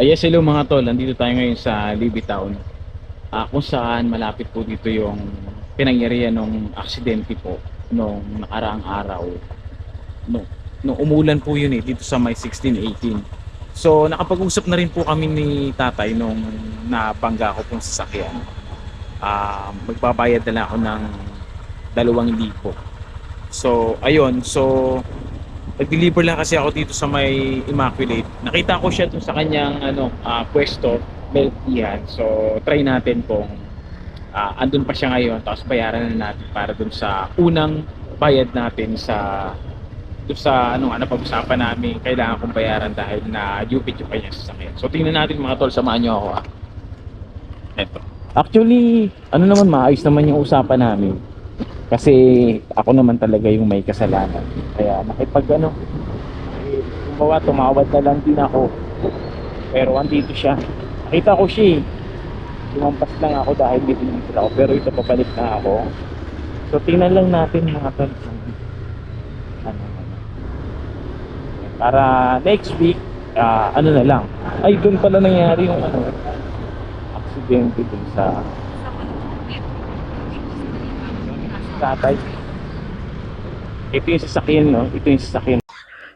Uh, yes, hello mga tol. Nandito tayo ngayon sa Libby Town. Ah, kung saan malapit po dito yung pinangyarihan ng aksidente po nung nakaraang araw. No, nung umulan po yun eh, dito sa may 1618. So, nakapag-usap na rin po kami ni tatay nung nabangga ko pong sasakyan. Ah, magbabayad na ako ng dalawang libo. So, ayun. So, nag-deliver lang kasi ako dito sa may Immaculate. Nakita ko siya dun sa kanyang ano, ah, pwesto, milk yan. So, try natin kung ah, andun pa siya ngayon tapos bayaran na natin para dun sa unang bayad natin sa dun sa ano ano pag-usapan namin kailangan kong bayaran dahil na dupit yung kanyang sasakyan. So tingnan natin mga tol, samahan niyo ako ah. Eto. Actually, ano naman maayos naman yung usapan namin. Kasi ako naman talaga yung may kasalanan. Kaya nakipag ano, eh, kumbawa tumawad na lang din ako. Pero andito siya. Nakita ko siya eh. Lumampas lang ako dahil dito ako. Pero ito pabalik na ako. So tingnan lang natin mga tol. Ano, ano. Para next week, ah, ano na lang. Ay, doon pala nangyari yung ano, aksidente dun sa tatay. Ito yung sasakyan, no? Ito yung sasakyan.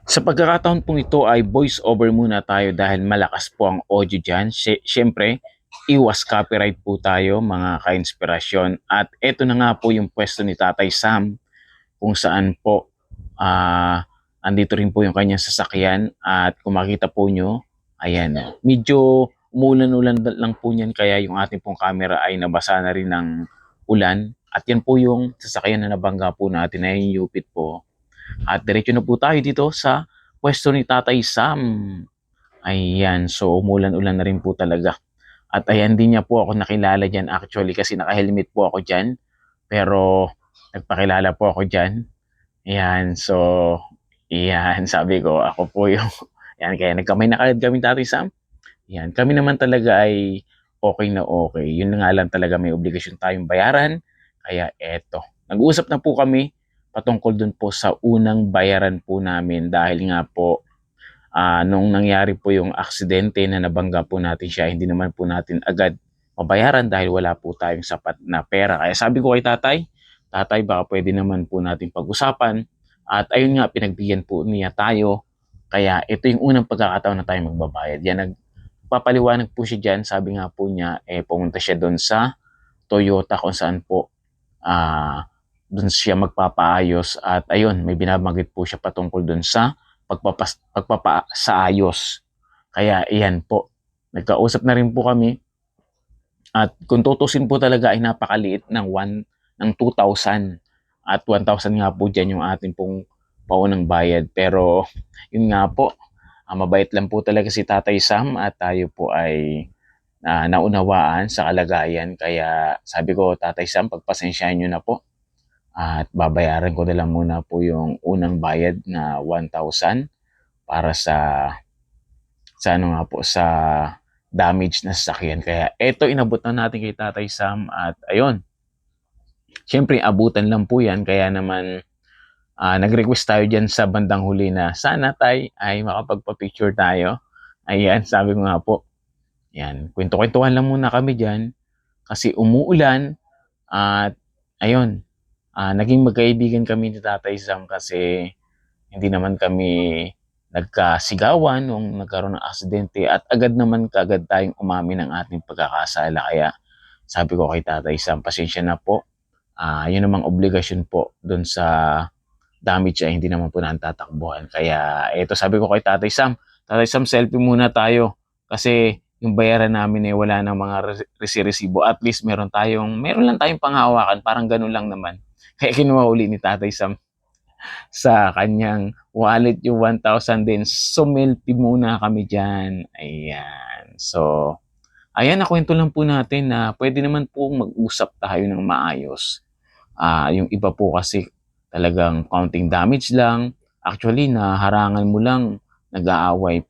Sa pagkakataon pong ito ay voice over muna tayo dahil malakas po ang audio dyan. Siyempre, iwas copyright po tayo mga ka-inspirasyon. At ito na nga po yung pwesto ni Tatay Sam kung saan po ah andito rin po yung kanyang sasakyan at kung makita po nyo, ayan, medyo umulan-ulan lang po niyan kaya yung ating pong camera ay nabasa na rin ng ulan at yan po yung sasakyan na nabangga po natin na yung Yupit po. At diretso na po tayo dito sa pwesto ni Tatay Sam. Ayan, so umulan-ulan na rin po talaga. At ayan din niya po ako nakilala dyan actually kasi naka-helmet po ako dyan. Pero nagpakilala po ako dyan. Ayan, so ayan, sabi ko ako po yung ayan, kaya nagkamay na kagad kami Tatay Sam. Ayan, kami naman talaga ay okay na okay. Yun nga lang talaga may obligasyon tayong bayaran. Kaya eto, nag-uusap na po kami patungkol dun po sa unang bayaran po namin dahil nga po ah, nung nangyari po yung aksidente na nabangga po natin siya, hindi naman po natin agad mabayaran dahil wala po tayong sapat na pera. Kaya sabi ko kay tatay, tatay baka pwede naman po natin pag-usapan at ayun nga, pinagbigyan po niya tayo. Kaya ito yung unang pagkakataon na tayo magbabayad. Yan, nagpapaliwanag po siya dyan. Sabi nga po niya, eh, pumunta siya doon sa Toyota kung saan po ah doon siya magpapaayos at ayun, may binabanggit po siya patungkol doon sa pagpapas, pagpapasaayos. Kaya iyan po, nagkausap na rin po kami at kung tutusin po talaga ay napakaliit ng 1 ng 2,000 at 1,000 nga po dyan yung ating pong paunang bayad. Pero yun nga po, ah, mabait lang po talaga si Tatay Sam at tayo po ay na naunawaan sa kalagayan. Kaya sabi ko, Tatay Sam, pagpasensyahan nyo na po. At babayaran ko na muna po yung unang bayad na 1,000 para sa sa ano nga po, sa damage na sasakyan. Kaya eto, inabot na natin kay Tatay Sam at ayun. Siyempre, abutan lang po yan. Kaya naman, ah, nag-request tayo dyan sa bandang huli na sana tay ay makapagpa-picture tayo. Ayan, sabi ko nga po, yan, kwento-kwentuhan lang muna kami dyan kasi umuulan at ayun, ah, naging magkaibigan kami ni Tatay Sam kasi hindi naman kami nagkasigawan nung nagkaroon ng aksidente at agad naman kagad tayong umamin ng ating pagkakasala. Kaya sabi ko kay Tatay Sam, pasensya na po. Ah, yun namang obligasyon po doon sa damage ay hindi naman po natin tatakbuhan. Kaya ito sabi ko kay Tatay Sam, Tatay Sam, selfie muna tayo kasi yung bayaran namin eh wala nang mga res- resi-resibo. At least meron tayong, meron lang tayong panghawakan. Parang ganun lang naman. Kaya kinuha uli ni Tatay Sam sa kanyang wallet yung 1,000 din. So, muna kami dyan. Ayan. So, ayan, nakwento lang po natin na pwede naman po mag-usap tayo ng maayos. Ah, yung iba po kasi talagang counting damage lang. Actually, naharangan mo lang, nag-aaway.